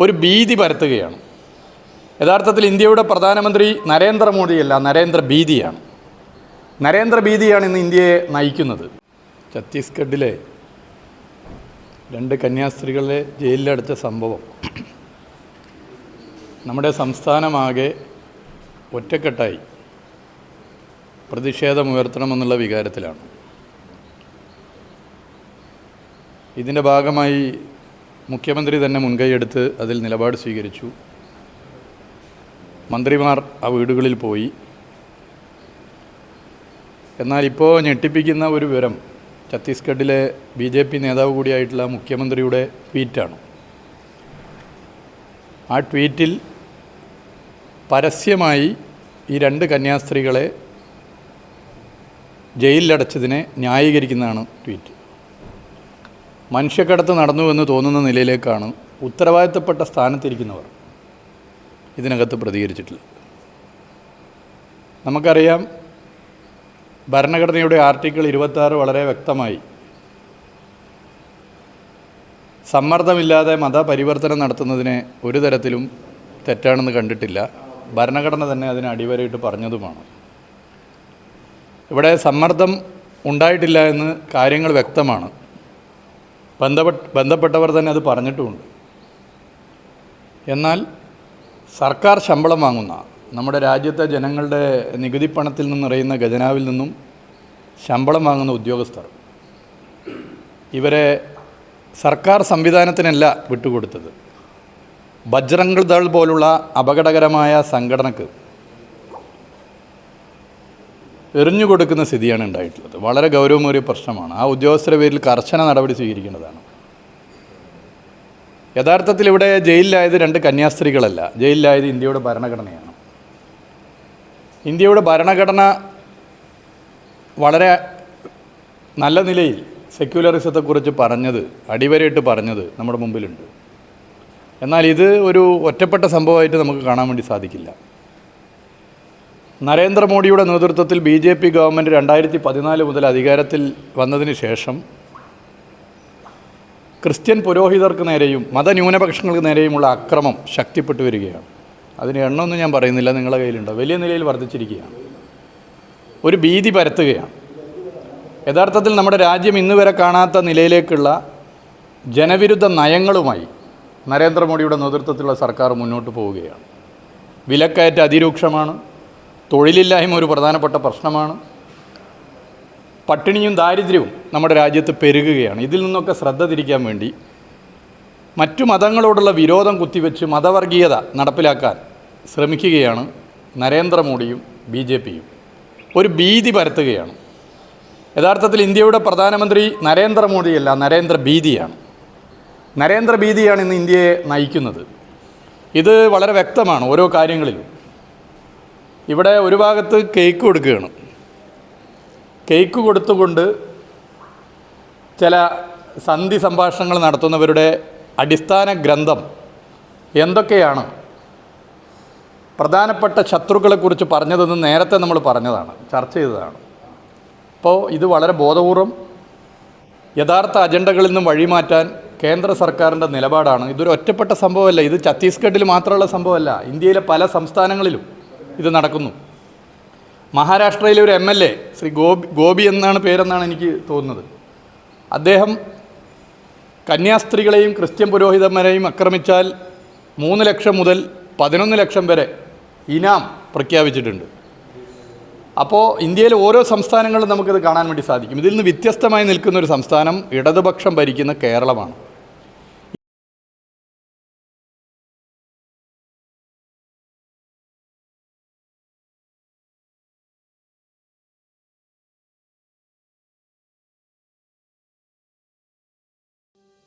ഒരു ഭീതി പരത്തുകയാണ്. യഥാർത്ഥത്തിൽ ഇന്ത്യയുടെ പ്രധാനമന്ത്രി നരേന്ദ്രമോദിയല്ല നരേന്ദ്ര ഭീതിയാണ്. നരേന്ദ്ര ഭീതിയാണ് ഇന്ന് ഇന്ത്യയെ നയിക്കുന്നത്. ഛത്തീസ്ഗഡിലെ രണ്ട് കന്യാസ്ത്രീകളെ ജയിലിലടച്ച സംഭവം. നമ്മുടെ സംസ്ഥാനമാകെ ഒറ്റക്കെട്ടായി. പ്രതിഷേധമുയർത്തണമെന്നുള്ള വികാരത്തിലാണ്. ഇതിന്റെ ഭാഗമായി മുഖ്യമന്ത്രി തന്നെ മുൻകൈയെടുത്ത് അതിൽ നിലപാട് സ്വീകരിച്ചു. മന്ത്രിമാർ ആ വീടുകളിൽ പോയി. എന്നാൽ ഇപ്പോൾ ഞെട്ടിപ്പിക്കുന്ന ഒരു വിവരം ഛത്തീസ്ഗഡിലെ ബി ജെ പി നേതാവ് കൂടിയായിട്ടുള്ള മുഖ്യമന്ത്രിയുടെ ട്വീറ്റാണ്. ആ ട്വീറ്റിൽ പരസ്യമായി ഈ രണ്ട് കന്യാസ്ത്രീകളെ ജയിലിലടച്ചതിനെ ന്യായീകരിക്കുന്നതാണ് ട്വീറ്റ്. മനുഷ്യക്കടത്ത് നടന്നു എന്ന് തോന്നുന്ന നിലയിലേക്കാണ് ഉത്തരവാദിത്തപ്പെട്ട സ്ഥാനത്തിരിക്കുന്നവർ ഇതിനകത്ത് പ്രതികരിച്ചിട്ടുള്ളത്. നമുക്കറിയാം ഭരണഘടനയുടെ ആർട്ടിക്കിൾ ഇരുപത്താറ് വളരെ വ്യക്തമായി സമ്മർദ്ദമില്ലാതെ മതപരിവർത്തനം നടത്തുന്നതിനെ ഒരു തരത്തിലും തെറ്റാണെന്ന് കണ്ടിട്ടില്ല. ഭരണഘടന തന്നെ അതിനെ അടിവരയിട്ട് പറഞ്ഞതുമാണ്. ഇവിടെ സമ്മർദ്ദം ഉണ്ടായിട്ടില്ല എന്ന് കാര്യങ്ങൾ വ്യക്തമാണ്. ബന്ധപ്പെട്ട ബന്ധപ്പെട്ടവർ തന്നെ അത് പറഞ്ഞിട്ടുമുണ്ട്. എന്നാൽ സർക്കാർ ശമ്പളം വാങ്ങുന്ന നമ്മുടെ രാജ്യത്തെ ജനങ്ങളുടെ നികുതി പണത്തിൽ നിന്ന് നിറയുന്ന ഖജനാവിൽ നിന്നും ശമ്പളം വാങ്ങുന്ന ഉദ്യോഗസ്ഥർ ഇവരെ സർക്കാർ സംവിധാനത്തിനല്ല വിട്ടുകൊടുത്തത്. ബജ്രംഗ് ദൾ പോലുള്ള അപകടകരമായ സംഘടനക്ക് എറിഞ്ഞു കൊടുക്കുന്ന സ്ഥിതിയാണ് ഉണ്ടായിട്ടുള്ളത്. വളരെ ഗൗരവമേറിയ പ്രശ്നമാണ്. ആ ഉദ്യോഗസ്ഥരുടെ പേരിൽ കർശന നടപടി സ്വീകരിക്കേണ്ടതാണ്. യഥാർത്ഥത്തിൽ ഇവിടെ ജയിലിലായത് രണ്ട് കന്യാസ്ത്രീകളല്ല. ജയിലിലായത് ഇന്ത്യയുടെ ഭരണഘടനയാണ്. ഇന്ത്യയുടെ ഭരണഘടന വളരെ നല്ല നിലയിൽ സെക്യുലറിസത്തെക്കുറിച്ച് പറഞ്ഞത് അടിവരയിട്ട് പറഞ്ഞത് നമ്മുടെ മുമ്പിലുണ്ട്. എന്നാൽ ഇത് ഒരു ഒറ്റപ്പെട്ട സംഭവമായിട്ട് നമുക്ക് കാണാൻ വേണ്ടി സാധിക്കില്ല. നരേന്ദ്രമോദിയുടെ നേതൃത്വത്തിൽ ബി ജെ പി ഗവൺമെന്റ് രണ്ടായിരത്തി പതിനാല് മുതൽ അധികാരത്തിൽ വന്നതിന് ശേഷം ക്രിസ്ത്യൻ പുരോഹിതർക്ക് നേരെയും മതന്യൂനപക്ഷങ്ങൾക്ക് നേരെയുമുള്ള അക്രമം ശക്തിപ്പെട്ടു വരികയാണ്. അതിന് എണ്ണമൊന്നും ഞാൻ പറയുന്നില്ല നിങ്ങളുടെ കയ്യിലുണ്ട്. വലിയ നിലയിൽ വർദ്ധിച്ചിരിക്കുകയാണ്. ഒരു ഭീതി പരത്തുകയാണ്. യഥാർത്ഥത്തിൽ നമ്മുടെ രാജ്യം ഇന്ന് വരെ കാണാത്ത നിലയിലേക്കുള്ള ജനവിരുദ്ധ നയങ്ങളുമായി നരേന്ദ്രമോദിയുടെ നേതൃത്വത്തിലുള്ള സർക്കാർ മുന്നോട്ട് പോവുകയാണ്. വിലക്കയറ്റ അതിരൂക്ഷമാണ്. തൊഴിലില്ലായ്മ ഒരു പ്രധാനപ്പെട്ട പ്രശ്നമാണ്. പട്ടിണിയും ദാരിദ്ര്യവും നമ്മുടെ രാജ്യത്ത് പെരുകുകയാണ്. ഇതിൽ നിന്നൊക്കെ ശ്രദ്ധ തിരിക്കാൻ വേണ്ടി മറ്റു മതങ്ങളോടുള്ള വിരോധം കുത്തിവെച്ച് മതവർഗീയത നടപ്പിലാക്കാൻ ശ്രമിക്കുകയാണ് നരേന്ദ്രമോദിയും ബി ജെ പിയും. ഒരു ഭീതി പരത്തുകയാണ്. യഥാർത്ഥത്തിൽ ഇന്ത്യയുടെ പ്രധാനമന്ത്രി നരേന്ദ്രമോദിയല്ല നരേന്ദ്ര ഭീതിയാണ്. നരേന്ദ്ര ഭീതിയാണ് ഇന്ന് ഇന്ത്യയെ നയിക്കുന്നത്. ഇത് വളരെ വ്യക്തമാണ് ഓരോ കാര്യങ്ങളിലും. ഇവിടെ ഒരു ഭാഗത്ത് കേക്ക് കൊടുക്കുകയാണ്. കേക്ക് കൊടുത്തുകൊണ്ട് ചില സന്ധി സംഭാഷണങ്ങൾ നടത്തുന്നവരുടെ അടിസ്ഥാന ഗ്രന്ഥം എന്തൊക്കെയാണ്? പ്രധാനപ്പെട്ട ശത്രുക്കളെക്കുറിച്ച് പറഞ്ഞതെന്ന് നേരത്തെ നമ്മൾ പറഞ്ഞതാണ് ചർച്ച ചെയ്തതാണ്. അപ്പോൾ ഇത് വളരെ ബോധപൂർവം യഥാർത്ഥ അജണ്ടകളിൽ നിന്നും വഴിമാറ്റാൻ കേന്ദ്ര സർക്കാരിന്റെ നിലപാടാണ്. ഇതൊരു ഒറ്റപ്പെട്ട സംഭവമല്ല ഇത് ഛത്തീസ്ഗഡിൽ മാത്രമുള്ള സംഭവമല്ല. ഇന്ത്യയിലെ പല സംസ്ഥാനങ്ങളിലും ഇത് നടക്കുന്നു. മഹാരാഷ്ട്രയിലെ ഒരു M L A Shri Gopi Gopi എന്നാണ് പേരെന്നാണ് എനിക്ക് തോന്നുന്നത്. അദ്ദേഹം കന്യാസ്ത്രീകളെയും ക്രിസ്ത്യൻ പുരോഹിതന്മാരെയും ആക്രമിച്ചാൽ മൂന്ന് ലക്ഷം മുതൽ പതിനൊന്ന് ലക്ഷം വരെ ഇനാം പ്രഖ്യാപിച്ചിട്ടുണ്ട്. അപ്പോൾ ഇന്ത്യയിലെ ഓരോ സംസ്ഥാനങ്ങളിലും നമുക്കിത് കാണാൻ വേണ്ടി സാധിക്കും. ഇതിൽ നിന്ന് വ്യത്യസ്തമായി നിൽക്കുന്ന ഒരു സംസ്ഥാനം ഇടതുപക്ഷം ഭരിക്കുന്ന കേരളമാണ്.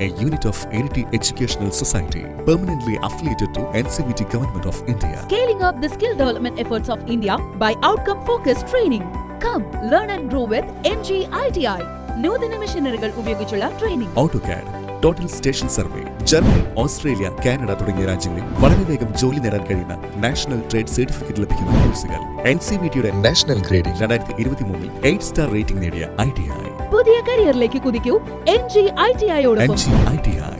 a unit of Iriti Educational Society, permanently affiliated to NCVT Government of India. Scaling up the skill development efforts of India by outcome focused training. Come, learn and grow with MG ITI. നൂതന മെഷീനറികൾ ഉപയോഗിച്ചുള്ള training. Auto CAD total station survey Germany Australia Canada തുടങ്ങിയ രാജ്യങ്ങളിൽ വളരെ വേഗം ജോലി നേടാൻ കഴിയുന്ന നാഷണൽ ട്രേഡ് സർട്ടിഫിക്കറ്റ് ലഭിക്കുന്ന കോഴ്സുകൾ. എൻ സി വി ടിയുടെ നാഷണൽ ഗ്രേഡിംഗ് രണ്ടായിരത്തി ഇരുപത്തി മൂന്നിൽ എയ്റ്റ് സ്റ്റാർ റേറ്റിംഗ് നേടിയ ഐ ടി ഐ. പുതിയ കരിയറിലേക്ക് കുതിക്കൂ. N G I T N G I T I